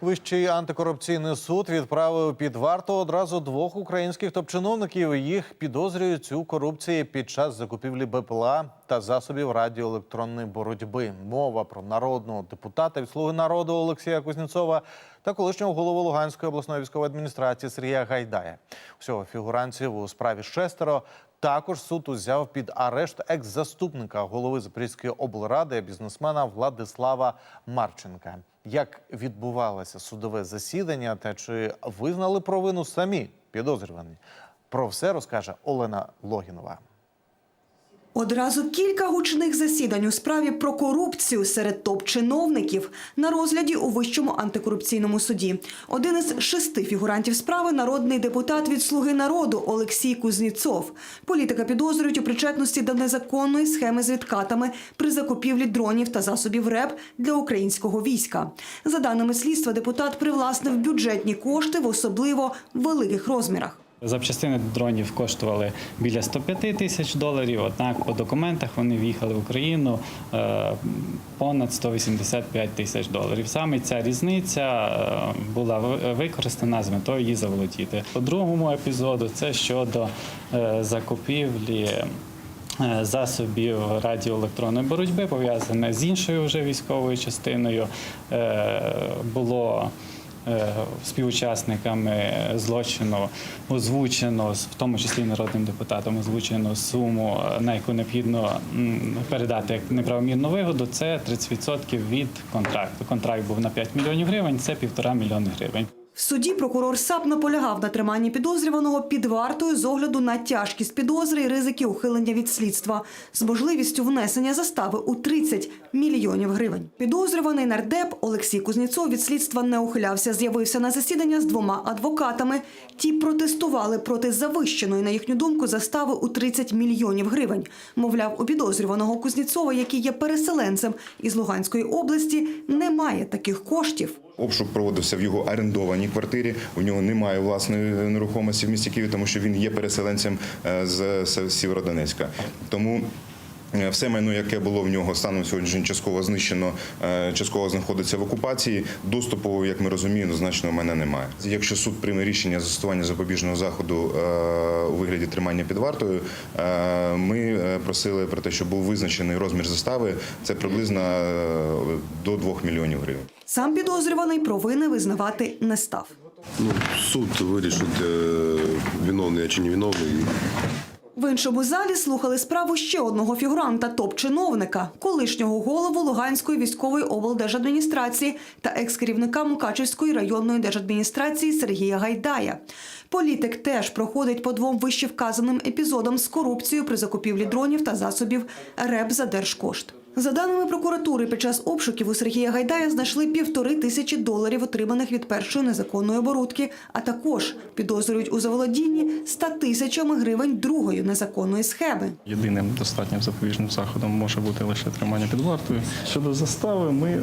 Вищий антикорупційний суд відправив під варту одразу двох українських топ-чиновників. Їх підозрюють у корупції під час закупівлі БПЛА та засобів радіоелектронної боротьби. Мова про народного депутата від слуги народу Олексія Кузнєцова та колишнього голову Луганської обласної військової адміністрації Сергія Гайдая. Всього фігурантів у справі шестеро. Також суд узяв під арешт екс-заступника голови Запорізької облради бізнесмена Владислава Марченка. Як відбувалося судове засідання та чи визнали провину самі підозрювані? Про все розкаже Олена Логінова. Одразу кілька гучних засідань у справі про корупцію серед топ-чиновників на розгляді у Вищому антикорупційному суді. Один із шести фігурантів справи – народний депутат від «Слуги народу» Олексій Кузніцов. Політика підозрюють у причетності до незаконної схеми з відкатами при закупівлі дронів та засобів РЕП для українського війська. За даними слідства, депутат привласнив бюджетні кошти в особливо великих розмірах. Запчастини дронів коштували біля 105 тисяч доларів. Однак по документах вони в'їхали в Україну е, понад 185 тисяч доларів. Саме ця різниця е, була ви- використана з метою її заволодіти. По другому епізоду це щодо е, закупівлі. Засобів радіоелектронної боротьби пов'язане з іншою вже військовою частиною було співучасниками злочину озвучено, в тому числі народним депутатом, озвучено суму, е, на яку необхідно передати як неправомірну вигоду. Це 30% від контракту. Контракт був на 5 мільйонів гривень, це півтора мільйони гривень. В суді прокурор САП наполягав на триманні підозрюваного під вартою з огляду на тяжкість підозри і ризики ухилення від слідства з можливістю внесення застави у 30 мільйонів гривень. Підозрюваний нардеп Олексій Кузніцов від слідства не ухилявся. З'явився на засідання з двома адвокатами. Ті протестували проти завищеної, на їхню думку, застави у 30 мільйонів гривень. Мовляв, у підозрюваного Кузніцова, який є переселенцем із Луганської області, немає таких коштів. Обшук проводився в його орендованій квартирі. У нього немає власної нерухомості в місті Києві, тому що він є переселенцем е, з Сєвєродонецька. Тому все майно, яке було в нього станом сьогодні частково знищено, е, частково знаходиться в окупації. Доступу, як ми розуміємо, значно в мене немає. Якщо суд прийме рішення застосування запобіжного заходу е, у вигляді тримання під вартою, е, ми е, просили про те, щоб був визначений розмір застави. Це приблизно е, до 2 мільйонів гривень. Сам підозрюваний провини визнавати не став. Ну, суд вирішить, е, виновний чи не виновний. В іншому залі слухали справу ще одного фігуранта топ-чиновника, колишнього голову Луганської військової облдержадміністрації та екс-керівника Мукачевської районної держадміністрації Сергія Гайдая. Політик теж проходить по двом вищевказаним епізодам з корупцією при закупівлі дронів та засобів РЕБ за держкошт. За даними прокуратури, під час обшуків у Сергія Гайдая знайшли півтори тисячі доларів, отриманих від першої незаконної оборудки, а також підозрюють у заволодінні 100 тисячами гривень другої незаконної схеми. Єдиним достатнім запобіжним заходом може бути лише тримання під вартою. Щодо застави, ми е,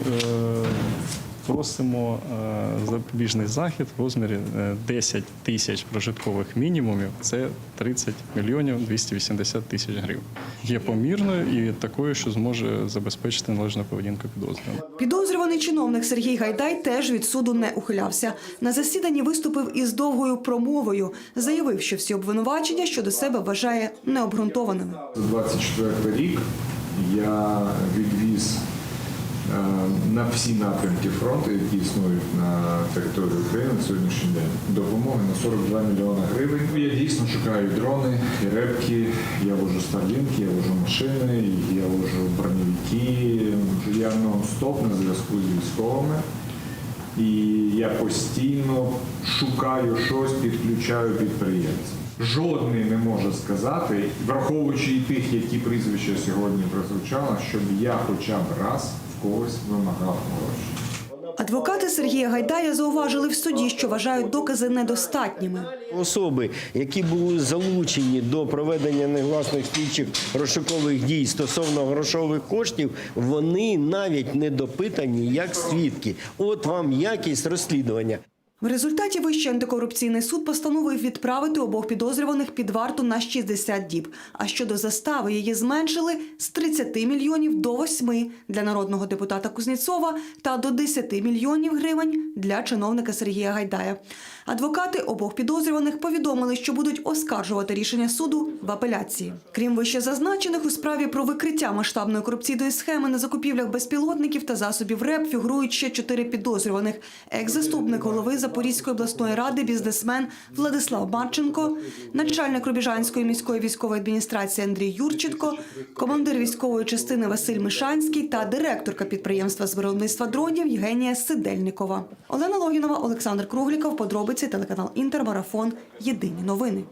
просимо е, запобіжний захід в розмірі е, 10 тисяч прожиткових мінімумів. Це 30 мільйонів 280 тисяч гривень. Є помірною і такою, що зможе забезпечити належну поведінку підозрюваного. Підозрюваний чиновник Сергій Гайдай теж від суду не ухилявся. На засіданні виступив із довгою промовою, заявив, що всі обвинувачення щодо себе вважає необґрунтованими. 24 рік я відвіз е, на всі напрямки фронту, які існують на території України на сьогоднішній день, допомоги на 42 мільйони гривень. Я дійсно шукаю дрони, і репки, я вожу старлінки, я вожу машини, я вожу броневики. Я нон-стоп на зв'язку з військовими. І я постійно шукаю щось, підключаю підприємців. Жодний не може сказати, враховуючи і тих, які прізвища сьогодні прозвучало, щоб я хоча б раз когось вимагав гроші. Адвокати Сергія Гайдая зауважили в суді, що вважають докази недостатніми. Особи, які були залучені до проведення негласних слідчих розшукових дій стосовно грошових коштів, вони навіть не допитані як свідки. От вам якість розслідування. В результаті Вищий антикорупційний суд постановив відправити обох підозрюваних під варту на 60 діб. А щодо застави її зменшили з 30 мільйонів до 8 для народного депутата Кузнєцова та до 10 мільйонів гривень для чиновника Сергія Гайдая. Адвокати обох підозрюваних повідомили, що будуть оскаржувати рішення суду в апеляції. Крім вище зазначених, у справі про викриття масштабної корупційної схеми на закупівлях безпілотників та засобів РЕП фігурують ще чотири підозрюваних. Екс-заступник голови Запорізької обласної ради, бізнесмен Владислав Марченко, начальник Рубіжанської міської військової адміністрації Андрій Юрченко, командир військової частини Василь Мишанський та директорка підприємства з виробництва дронів Євгенія Сидельникова. Олена Логінова, Олександр Кругліков, подробиці телеканал Інтермарафон. Єдині новини.